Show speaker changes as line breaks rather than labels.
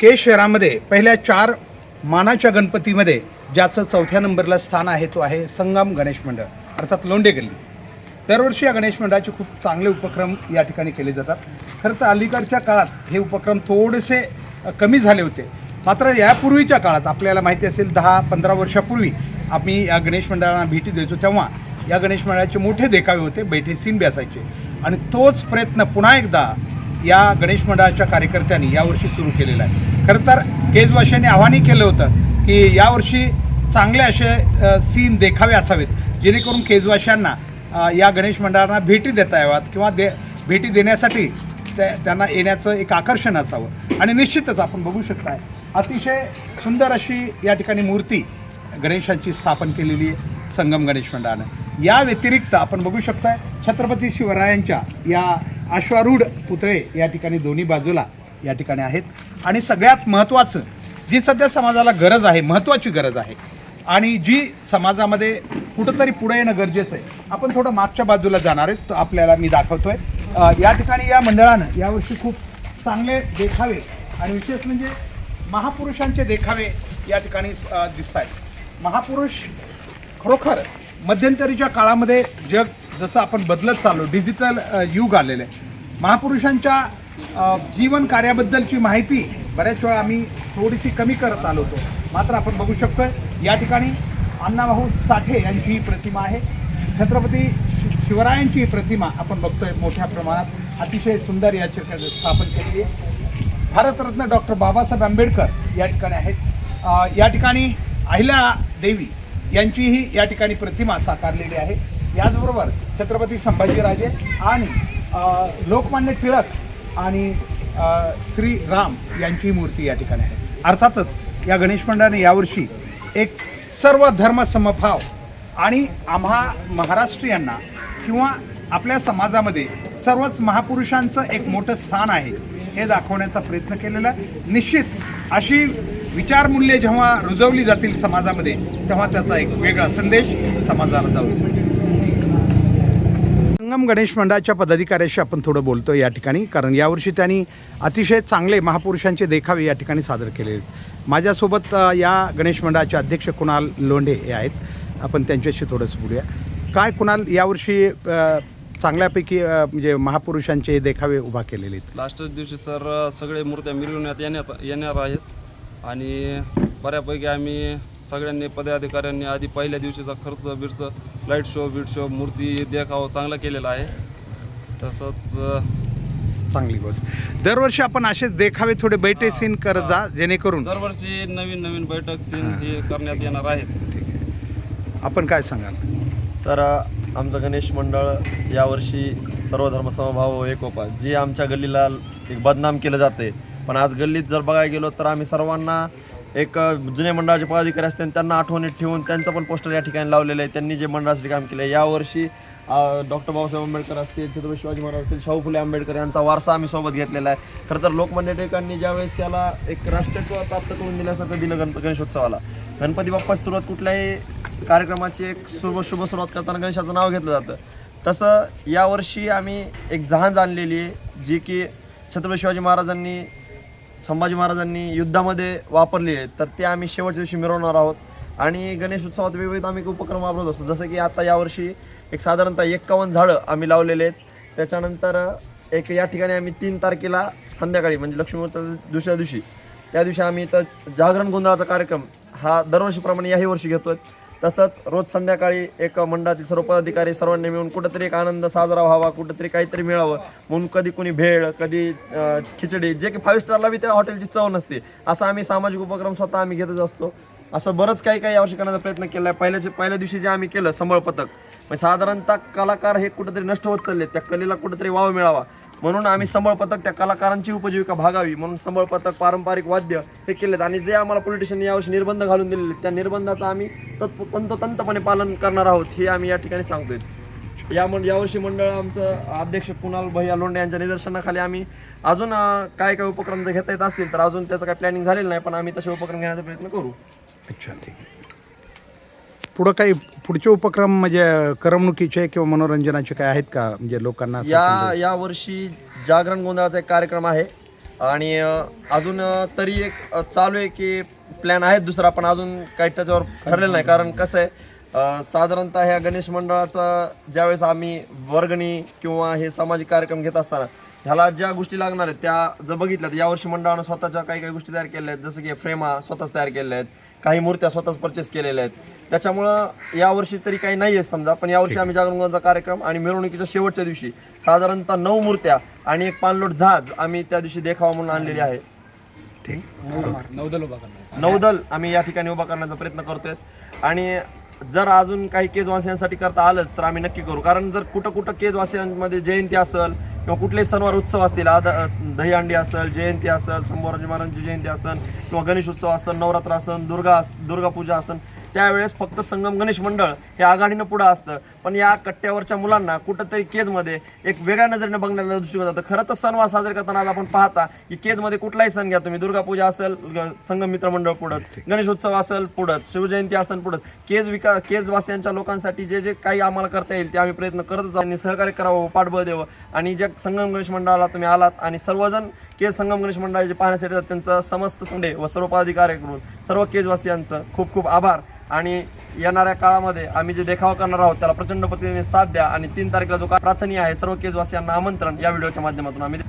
केश शहरामध्ये पहिल्या चार मानाच्या गणपतीमध्ये ज्याचं चौथ्या नंबरला स्थान आहे तो आहे संगम गणेश मंडळ अर्थात लोंडे गल्ली. दरवर्षी या गणेश मंडळाचे खूप चांगले उपक्रम या ठिकाणी केले जातात. खरं तर अलीकडच्या काळात हे उपक्रम थोडेसे कमी झाले होते. मात्र यापूर्वीच्या काळात आपल्याला माहिती असेल दहा पंधरा वर्षापूर्वी आम्ही या गणेश मंडळांना भेटी द्यायचो तेव्हा या गणेश मंडळाचे मोठे देखावे होते बैठे सीन असायचे. आणि तोच प्रयत्न पुन्हा एकदा या गणेश मंडळाच्या कार्यकर्त्यांनी यावर्षी सुरू केलेलं आहे. खरं तर केजवाशांनी आव्हानही केलं होतं की यावर्षी चांगले असे सीन देखावे असावेत. जेणेकरून केजवाशांना या गणेश मंडळांना भेटी देता याव्यात किंवा दे भेटी देण्यासाठी त्या त्यांना येण्याचं एक आकर्षण असावं. आणि निश्चितच आपण बघू शकताय अतिशय सुंदर अशी या ठिकाणी मूर्ती गणेशांची स्थापन केलेली आहे संगम गणेश मंडळानं. या व्यतिरिक्त आपण बघू शकताय छत्रपती शिवरायांच्या या अश्वारूढ पुतळे या ठिकाणी दोन्ही बाजूला या ठिकाणी आहेत. आणि सगळ्यात महत्त्वाचं जी सध्या समाजाला गरज आहे महत्त्वाची गरज आहे आणि जी समाजामध्ये कुठंतरी पुढे येणं गरजेचं आहे आपण थोडं मागच्या बाजूला जाणार आहेत तो आपल्याला मी दाखवतो आहे या ठिकाणी या मंडळानं यावर्षी खूप चांगले देखावे आणि विशेष म्हणजे महापुरुषांचे देखावे या ठिकाणी दिसत आहेत महापुरुष खरोखर मध्यंतरीच्या काळामध्ये जग जसं आपण बदलत चाललो डिजिटल युग आलेलं आहे. महापुरुषांच्या जीवन कार्याबद्दलची माहिती बऱ्याच वेळा आम्ही थोडीशी कमी करत आलो होतो. मात्र आपण बघू शकतोय या ठिकाणी अण्णाभाऊ साठे यांची ही प्रतिमा आहे. छत्रपती शिवरायांची ही प्रतिमा आपण बघतोय मोठ्या प्रमाणात. अतिशय सुंदर या ठिकाणी स्थापन केलेली आहे. भारतरत्न डॉक्टर बाबासाहेब आंबेडकर या ठिकाणी आहेत. या ठिकाणी अहिल्या देवी यांचीही या ठिकाणी प्रतिमा साकारलेली आहे. याचबरोबर छत्रपती संभाजीराजे आणि लोकमान्य टिळक आणि श्री राम यांची मूर्ती या ठिकाणी आहे. अर्थातच या गणेश मंडळाने यावर्षी एक सर्व धर्म समभाव आणि आम्हा महाराष्ट्रीयांना किंवा आपल्या समाजामध्ये सर्वच महापुरुषांचं एक मोठं स्थान आहे हे दाखवण्याचा प्रयत्न केलेला आहे. निश्चित अशी विचारमूल्ये जेव्हा रुजवली जातील समाजामध्ये तेव्हा त्याचा एक वेगळा संदेश समाजाला जाऊ शकतो. संगम गणेश मंडळाच्या पदाधिकाऱ्याशी आपण थोडं बोलतो या ठिकाणी. कारण यावर्षी त्यांनी अतिशय चांगले महापुरुषांचे देखावे या ठिकाणी सादर केले आहेत. माझ्यासोबत या गणेश मंडळाचे अध्यक्ष कुणाल लोंढे हे आहेत. आपण त्यांच्याशी थोडंसं बोलूया. काय कुणाल यावर्षी चांगल्यापैकी म्हणजे महापुरुषांचे देखावे उभा केलेले आहेत?
लास्टच दिवशी सर सगळे मूर्त्या मिरवण्यात येण्यात येणार आहेत. आणि बऱ्यापैकी आम्ही सगळ्यांनी पदाधिकाऱ्यांनी आधी पहिल्या दिवशीचा खर्च बिर्च लाइट शो बीट शो मूर्ती देखावा चांगला केलेला आहे. तसंच
चांगली गोष्ट. दरवर्षी आपण असेच देखावे थोडे बैठे सीन करत जा जेणेकरून
दरवर्षी नवीन नवीन बैठक सीन हे. करण्यात येणार आहेत.
आपण काय सांगाल?
सर आमचं गणेश मंडळ यावर्षी सर्व धर्मसमभाव व एकोपा जी आमच्या गल्लीला एक बदनाम केलं जाते. पण आज गल्लीत जर बघायला गेलो तर आम्ही सर्वांना एक जुने मंडळाचे पदाधिकारी असतील त्यांना आठवणीत ठेवून त्यांचं पण पोस्टर या ठिकाणी लावलेलं आहे. त्यांनी जे मंडळासाठी काम केलं आहे. यावर्षी डॉक्टर बाबासाहेब आंबेडकर असतील छत्रपती शिवाजी महाराज असतील शाहू फुले आंबेडकर यांचा वारसा आम्ही सोबत घेतलेला आहे. खरं तर लोकमान्य टिळकांनी ज्यावेळेस याला एक राष्ट्रत्व प्राप्त करून दिल्यासारखं दिलं गणप गणेशोत्सवाला. गणपती बाप्पाची सुरुवात कुठल्याही कार्यक्रमाची एक शुभ शुभ सुरुवात करताना गणेशाचं नाव घेतलं जातं. तसं यावर्षी आम्ही एक जहाज आणलेली आहे जी की छत्रपती शिवाजी महाराजांनी संभाजी महाराजांनी युद्धामध्ये वापरली आहेत तर ते आम्ही शेवटच्या दिवशी मिरवणार आहोत. आणि गणेश उत्सवात विविध आम्ही उपक्रम वापरत असतो जसं की आता यावर्षी एक साधारणतः एक्कावन्न झाडं आम्ही लावलेले आहेत. त्याच्यानंतर एक या ठिकाणी आम्ही तीन तारखेला संध्याकाळी म्हणजे लक्ष्मीपूजनाच्या दुसऱ्या दिवशी त्या दिवशी आम्ही इथं जागरण गोंधळाचा कार्यक्रम हा दरवर्षीप्रमाणे याही वर्षी घेतो आहे तसंच रोज संध्याकाळी एक मंडळातील सर्व पदाधिकारी सर्वांनी मिळून कुठंतरी एक आनंद साजरा व्हावा कुठंतरी काहीतरी मिळावं. म्हणून कधी कुणी भेळ कधी खिचडी जे की फाईव्ह स्टारला बी त्या हॉटेलची चव नसते. असा आम्ही सामाजिक उपक्रम स्वतः आम्ही घेतच असतो. असं बरंच काही काही यावर्षी करण्याचा प्रयत्न केला आहे पहिल्याच्या पहिल्या दिवशी जे आम्ही केलं संबळ पथक. म्हणजे साधारणतः कलाकार हे कुठंतरी नष्ट होत चालले. त्या कलेला कुठंतरी वाव मिळावा. म्हणून आम्ही संबळ पथक त्या कलाकारांची उपजीविका भागावी म्हणून संबळ पथक पारंपरिक वाद्य हे केलेत. आणि जे आम्हाला पॉलिटिशियन यावर्षी निर्बंध घालून दिलेले आहेत, त्या निर्बंधाचं आम्ही तत्व तंतोतंतपणे पालन करणार आहोत हे आम्ही या ठिकाणी सांगतोय. या मं यावर्षी मंडळ आमचं अध्यक्ष कुणाल भैया लोंढे यांच्या निदर्शनाखाली आम्ही अजून काय काय उपक्रम जर घेता येत असतील तर अजून त्याचं काही प्लॅनिंग झालेलं नाही पण आम्ही तसे उपक्रम घेण्याचा प्रयत्न करू.
अच्छा ठीक आहे. पुढं काही पुढचे उपक्रम म्हणजे करमणुकीचे किंवा मनोरंजनाचे काय आहेत का? म्हणजे लोकांना असं
या
समजेल?
या वर्षी जागरण गोंधळाचा एक कार्यक्रम आहे. आणि अ, अजून अ, तरी एक अ, चालू आहे की प्लॅन आहेत. दुसरा पण अजून काही त्याच्यावर ठरलेलं नाही. कारण कसं आहे अ, साधारणतः ह्या गणेश मंडळाचा ज्यावेळेस आम्ही वर्गणी किंवा हे सामाजिक कार्यक्रम घेत असताना ह्याला ज्या गोष्टी लागणार आहेत त्या जर बघितल्या तर यावर्षी मंडळानं स्वतःच्या काही काही गोष्टी तयार केल्या आहेत जसं की फ्रेमा स्वतःच तयार केलेल्या आहेत काही मूर्त्या स्वतःच परचेस केलेल्या आहेत. त्याच्यामुळं यावर्षी तरी काही नाही आहे समजा पण यावर्षी आम्ही जागरणचा कार्यक्रम आणि मिरवणुकीच्या शेवटच्या दिवशी साधारणतः नऊ मूर्त्या आणि एक पाणलोट जहाज आम्ही त्या दिवशी देखावा म्हणून आणलेली आहे.
ठीक. नौदल उभा करणार
नौदल आम्ही या ठिकाणी उभा करण्याचा प्रयत्न करतोय. आणि जर अजून काही केजवासियांसाठी करता आलंच तर आम्ही नक्की करू. कारण जर कुठं कुठं केजवासियांमध्ये जयंती असेल किंवा कुठलेही सणवार उत्सव असतील आद दहीहंडी असेल जयंती असेल शंभूराजी महाराजांची जयंती असेल किंवा गणेश उत्सव असेल नवरात्र असेल दुर्गा दुर्गापूजा असेल त्यावेळेस फक्त संगम गणेश मंडळ हे आघाडीनं पुढं असतं. पण या कट्ट्यावरच्या मुलांना कुठंतरी केजमध्ये एक वेगळ्या नजरेने बघण्याचा दृष्टिकोन जातं. खरं तर सणवार साजरे करताना आज आपण पाहता की केजमध्ये कुठलाही सण घ्या तुम्ही. दुर्गा पूजा असेल संगम मित्र मंडळ पुढं गणेशोत्सव असेल पुढं शिवजयंती असेल पुढं केज विकास केजवासियांच्या लोकांसाठी जे जे काही आम्हाला करता येईल ते आम्ही प्रयत्न करतच आहोत. आणि सहकार्य करावं पाठबळ द्यावं. आणि ज्या संगम गणेश मंडळाला तुम्ही आलात आणि सर्वजण केज संगम गणेश मंडळाचे पाहण्यासाठी त्यांचं समस्त संडे व सर्व पदाधिकाऱ्यांकडून सर्व केजवासियांचं खूप खूप आभार. आणि येणाऱ्या काळामध्ये आम्ही जे देखावा करणार आहोत त्याला प्रचंड पद्धतीने साथ द्या आणि तीन तारखेला जो प्रार्थनीय आहे सर्व केजवासियांना आमंत्रण या व्हिडिओच्या माध्यमातून आम्ही